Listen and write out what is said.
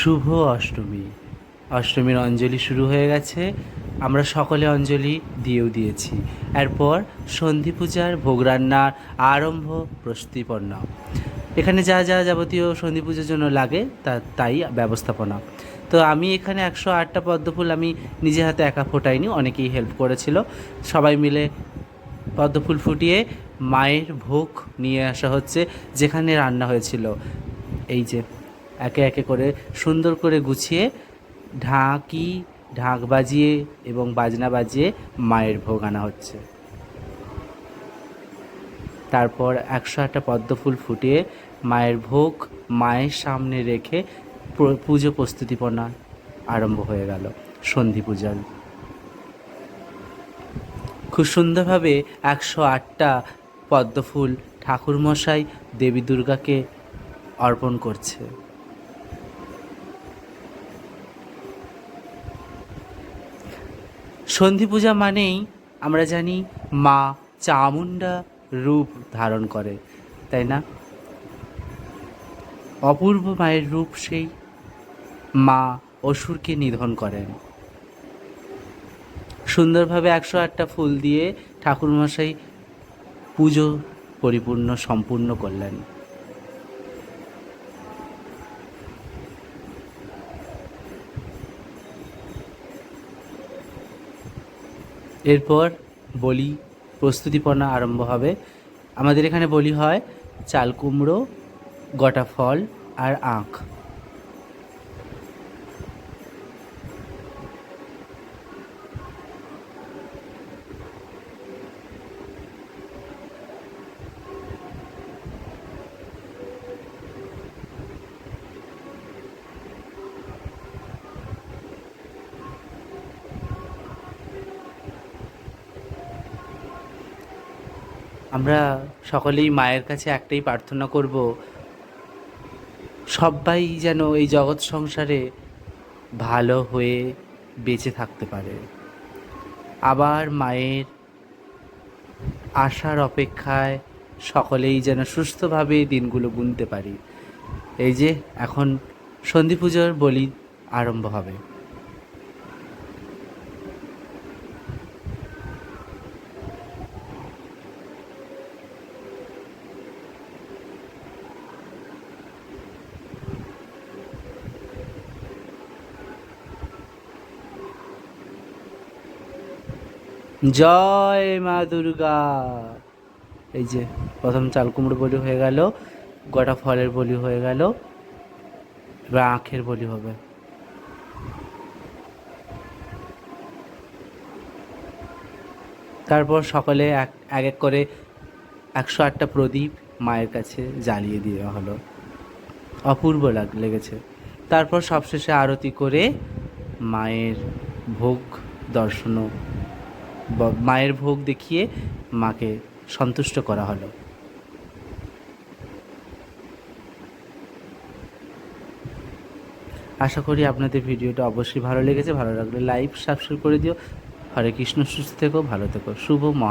শুভ অষ্টমী। অষ্টমীর অঞ্জলি শুরু হয়ে গেছে। আমরা সকলে অঞ্জলি দিয়েও দিয়েছি। এরপর সন্ধি পূজার ভোগ রান্নার আরম্ভ প্রস্তুতিপন্ন এখানে যা যা যাবতীয় সন্ধি পুজোর জন্য লাগে, তা তাই ব্যবস্থাপনা। তো আমি এখানে একশো আটটা পদ্মফুল আমি নিজে হাতে একা ফোটাইনি, অনেকেই হেল্প করেছিল। সবাই মিলে পদ্মফুল ফুটিয়ে মায়ের ভোগ নিয়ে আসা হচ্ছে, যেখানে রান্না হয়েছিল। এই যে একে একে করে সুন্দর করে গুছিয়ে ঢাকি, ঢাক বাজিয়ে এবং বাজনা বাজিয়ে মায়ের ভোগ আনা হচ্ছে। তারপর একশো আটটা পদ্মফুল ফুটিয়ে মায়ের ভোগ মায়ের সামনে রেখে পুজো প্রস্তুতিপনা আরম্ভ হয়ে গেল, সন্ধি পূজার। খুব সুন্দরভাবে একশো আটটা পদ্মফুল ঠাকুরমশাই দেবী দুর্গাকে অর্পণ করছে। সন্ধি পূজা মানেই আমরা জানি মা চামুণ্ডা রূপ ধারণ করে, তাই না? অপূর্ব মায়ের রূপ সেই মা অসুরকে নিধন করেন। সুন্দরভাবে একশো আটটা ফুল দিয়ে ঠাকুরমশাই পুজো পরিপূর্ণ, সম্পূর্ণ করলেন। এরপর বলি প্রস্তুতিপনা আরম্ভ হবে। আমাদের এখানে বলি হয়, চাল কুমড়ো, গোটা ফল আর আখ। আমরা সকলেই মায়ের কাছে একটাই প্রার্থনা করব সবাই যেন এই জগৎ সংসারে ভালো হয়ে বেঁচে থাকতে পারে। আবার মায়ের আশার অপেক্ষায় সকলেই যেন সুস্থভাবে দিনগুলো গুনতে পারি। এই যে, এখন সন্ধি পুজোর বলি আরম্ভ হবে। জয় মা দুর্গা। এই যে প্রথম চাল কুমড়ো বলি হয়ে গেল, গোটা ফলের বলি হয়ে গেল, এবার আখের বলি হবে। তারপর সকলে এক এক করে একশো আটটা প্রদীপ মায়ের কাছে জ্বালিয়ে দেওয়া হলো। অপূর্ব লাগ, লেগেছে। তারপর সবশেষে আরতি করে মায়ের ভোগ দর্শনও মায়ের ভোগ দেখিয়ে মাকে সন্তুষ্ট করা হলো। আশা করি আপনাদের ভিডিওটা অবশ্যই ভালো লেগেছে। ভালো লাগলে লাইক, সাবস্ক্রাইব করে দিও। হরে কৃষ্ণ, সুস্থ থেকো, ভালো থেকো। শুভ মা